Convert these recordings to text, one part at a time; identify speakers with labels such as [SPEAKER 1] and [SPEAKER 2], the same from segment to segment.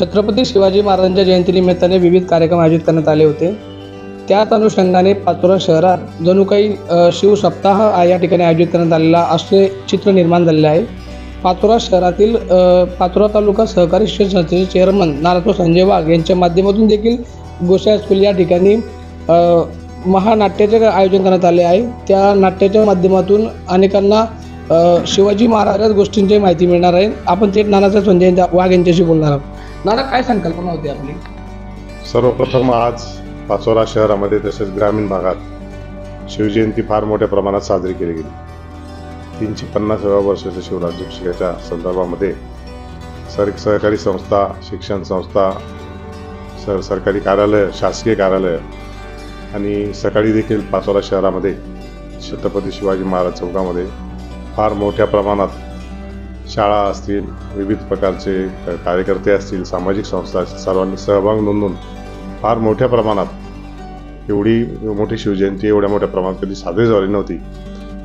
[SPEAKER 1] छत्रपती शिवाजी महाराजांच्या जयंतीनिमित्ताने विविध कार्यक्रम आयोजित करण्यात आले होते. त्याच अनुषंगाने पाचोरा शहरात जणू काही शिवसप्ताह या ठिकाणी आयोजित करण्यात आलेला असे चित्र निर्माण झालेले आहे. पाचोरा शहरातील पाचोरा तालुका सहकारी शिक्षण संस्थेचे चेअरमन नारातो संजय वाघ यांच्या माध्यमातून देखील गोसाई स्कूल या ठिकाणी महानाट्याचे आयोजन करण्यात आले आहे. त्या नाट्याच्या माध्यमातून अनेकांना शिवाजी महाराज गोष्टींची माहिती मिळणार आहे. आपण थेट नानासाहेब संजय वाघ यांच्याशी बोलणार आहोत. दादा काय संकल्पना होती आपली?
[SPEAKER 2] सर्वप्रथम आज पाचोरा शहरामध्ये तसेच ग्रामीण भागात शिवजयंती फार मोठ्या प्रमाणात साजरी केली गेली. तीनशे पन्नासाव्या वर्षाच्या शिवराज्याभिषेकाच्या संदर्भामध्ये सर सहकारी संस्था शिक्षण संस्था सर सरकारी कार्यालय शासकीय कार्यालय आणि सकाळी देखील पाचोरा शहरामध्ये छत्रपती शिवाजी महाराज चौकामध्ये फार मोठ्या प्रमाणात शाळा असतील विविध प्रकारचे कार्यकर्ते असतील सामाजिक संस्था असतील सर्वांनी सहभाग नोंदवून फार मोठ्या प्रमाणात एवढी मोठी शिवजयंती एवढ्या मोठ्या प्रमाणात कधी साजरी झाली नव्हती.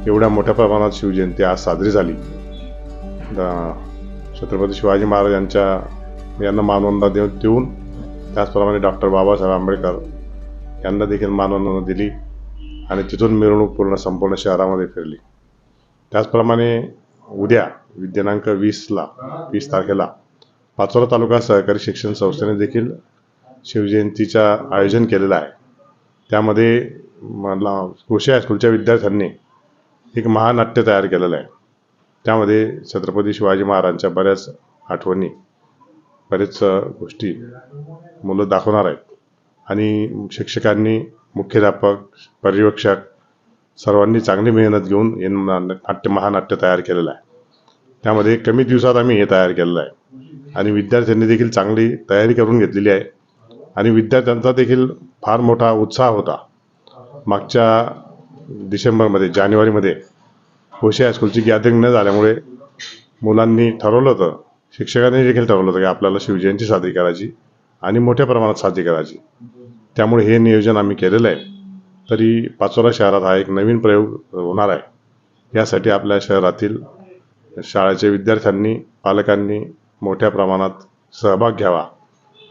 [SPEAKER 2] एवढ्या मोठ्या प्रमाणात शिवजयंती आज साजरी झाली. छत्रपती शिवाजी महाराज यांच्या यांना मानवंदना देऊन देऊन त्याचप्रमाणे डॉक्टर बाबासाहेब आंबेडकर यांना देखील मानवंदना दिली आणि तिथून मिरवणूक पूर्ण संपूर्ण शहरामध्ये फिरली. त्याचप्रमाणे उद्या दिनांक वीसला वीस तारखेला पाचोरा तालुका सहकारी शिक्षण संस्थेने देखील शिवजयंतीचा आयोजन केलेलं आहे. त्यामध्ये मला कृषी हायस्कूलच्या विद्यार्थ्यांनी एक महानाट्य तयार केलेलं आहे. त्यामध्ये छत्रपती शिवाजी महाराजांच्या बऱ्याच आठवणी बरेच गोष्टी मुलं दाखवणार आहेत. आणि शिक्षकांनी मुख्याध्यापक पर्यवेक्षक सर्वांनी चांगली मेहनत घेऊन हे नाट्य महानाट्य तयार केलेलं आहे. त्यामध्ये कमी दिवसात आम्ही हे तयार केलेलं आहे. आणि विद्यार्थ्यांनी देखील चांगली तयारी करून घेतलेली आहे. आणि विद्यार्थ्यांचा देखील फार मोठा उत्साह होता. मागच्या डिसेंबरमध्ये जानेवारीमध्ये कोशी हायस्कूलची गॅदरिंग न झाल्यामुळे मुलांनी ठरवलं होतं शिक्षकांनी देखील ठरवलं होतं की आपल्याला शिवजयंती साजरी करायची आणि मोठ्या प्रमाणात साजरी करायची. त्यामुळे हे नियोजन आम्ही केलेलं आहे. तरी पाचोरा शहरात हा एक नवीन प्रयोग होणार आहे. यासाठी आपल्या शहरातील शाळेचे विद्यार्थ्यांनी पालकांनी मोठ्या प्रमाणात सहभाग घ्यावा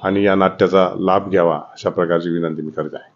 [SPEAKER 2] आणि या नाट्याचा लाभ घ्यावा अशा प्रकारची विनंती मी करत आहे.